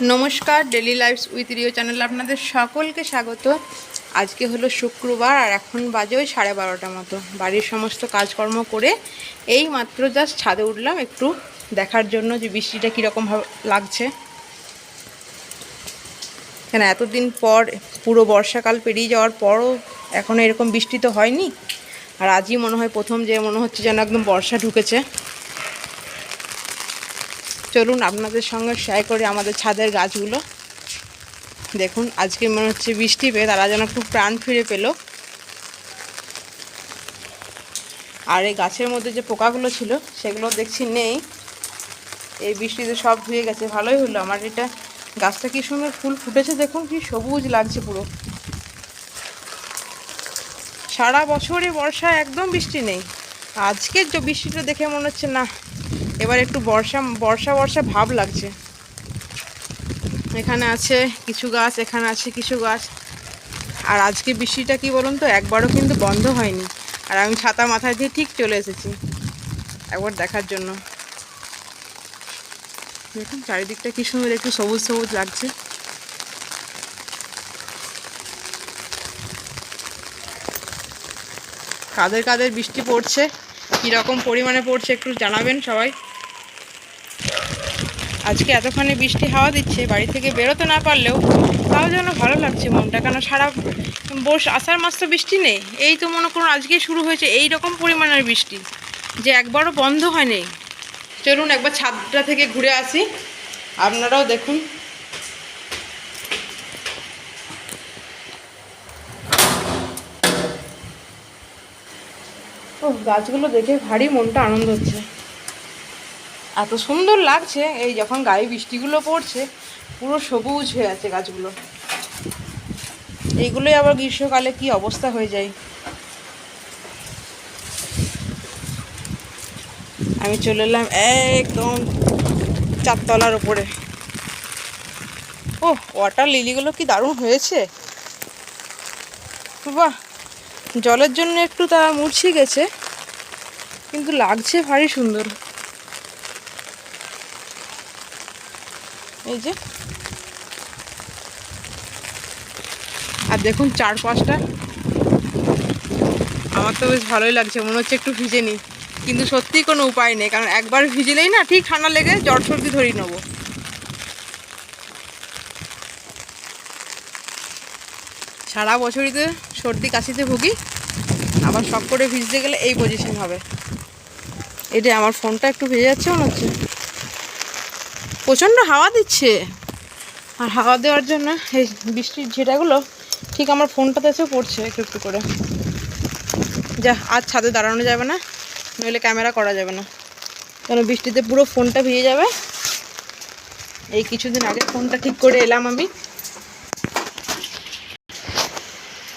নমস্কার daily lifes with Rio চ্যানেলে আপনাদের সকলকে স্বাগত। আজকে হলো শুক্রবার আর এখন বাজে ওই সাড়ে বারোটা মতো। বাড়ির সমস্ত কাজকর্ম করে এই মাত্র জাস্ট ছাদে উঠলাম একটু দেখার জন্য যে বৃষ্টিটা কীরকম লাগছে। কেন এতদিন পর পুরো বর্ষাকাল পেরিয়ে যাওয়ার পরও এখনও এরকম বৃষ্টি তো হয়নি। আর আজই মনে হয় প্রথম যে মনে হচ্ছে যেন একদম বর্ষা ঢুকেছে। চলুন আপনাদের সঙ্গে শেয়ার করি আমাদের ছাদের গাছগুলো। দেখুন, আজকে মনে হচ্ছে বৃষ্টি পেয়ে তারা যেন একটু প্রাণ ফিরে পেল। আর এই গাছের মধ্যে যে পোকাগুলো ছিল, সেগুলো দেখছি নেই। এই বৃষ্টিতে সব ধুয়ে গেছে, ভালোই হলো। আমার এটা গাছটা কি সুন্দর ফুল ফুটেছে দেখুন, কি সবুজ লাগছে পুরো। সারা বছরে বর্ষা একদম বৃষ্টি নেই। আজকের যে বৃষ্টিটা দেখে মনে হচ্ছে, না এবার একটু বর্ষা বর্ষা বর্ষা ভাব লাগছে। এখানে আছে কিছু গাছ, এখানে আছে কিছু গাছ। আর আজকে বৃষ্টিটা কি বলুন তো, একবারও কিন্তু বন্ধ হয়নি। আর আমি ছাতা মাথায় দিয়ে ঠিক চলে এসেছি, একবার দেখার জন্য। দেখুন, চারিদিকটা কি সুন্দর, একটু সবুজ সবুজ লাগছে। কাদের কাদের বৃষ্টি পড়ছে? কীরকম পরিমাণে পড়ছে একটু জানাবেন সবাই। আজকে এতখানি বৃষ্টি হাওয়া দিচ্ছে, বাড়ি থেকে বেরোতে না পারলেও তাও যেন ভালো লাগছে মনটা, কেন সারা বর্ষ আষাঢ় মাস তো বৃষ্টি নেই, এই তো মনে করুন আজকে শুরু হয়েছে এই রকম পরিমাণের বৃষ্টি, যে একবারও বন্ধ হয়নি। চলুন একবার ছাদটা থেকে ঘুরে আসি, আপনারাও দেখুন। ও গাছগুলো দেখে ভারী মনটা আনন্দ হচ্ছে। এত সুন্দর লাগছে, এই যখন গায়ে বৃষ্টিগুলো পড়ছে, পুরো সবুজ হয়ে আছে গাছগুলো। এইগুলোই আবার গ্রীষ্মকালে কি অবস্থা হয়ে যায়। আমি চলে এলাম একদম চারতলার ওপরে ও ওয়াটার লিলিগুলো কি দারুণ হয়েছে। বাহ জলের জন্য একটু তারা মুরছি গেছে, কিন্তু লাগছে ভারী সুন্দর। এই যে। আর দেখুন চার পাঁচটা আমার তো বেশ ভালোই লাগছে, মনে হচ্ছে একটু ভিজে নিই। কিন্তু সত্যিই কোনো উপায় নেই, কারণ একবার ভিজলেই না ঠিক ঠান্ডা লেগে জ্বর সর্দি ধরিয়ে নেব। সারা বছরই তো সর্দি কাশিতে ভুগি, আবার সব করে ভিজতে গেলে এই পজিশন হবে। এটা আমার ফোনটা একটু ভেজে যাচ্ছে মনে হচ্ছে। প্রচণ্ড হাওয়া দিচ্ছে। আর হাওয়া দেওয়ার জন্য এই বৃষ্টির ঝেটাগুলো ঠিক আমার ফোনটাতে এসে পড়ছে একটু একটু করে। যা আর ছাদে দাঁড়ানো যাবে না, নইলে ক্যামেরা করা যাবে না। কেন, বৃষ্টিতে পুরো ফোনটা ভিজে যাবে। এই কিছুদিন আগে ফোনটা ঠিক করে এলাম আমি।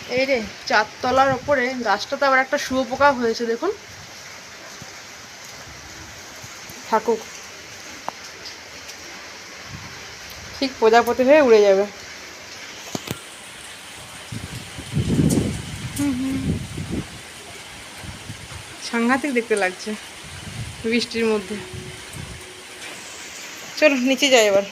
এই রে, চারতলার ওপরে গাছটাতে আবার একটা শুয়োপোকা হয়েছে, দেখুন। থাকুক। ঠিক প্রজাপতি হয়ে উড়ে যাবে। সাংঘাতিক দেখতে লাগছে বৃষ্টির মধ্যে। চলো নিচে যাই এবার।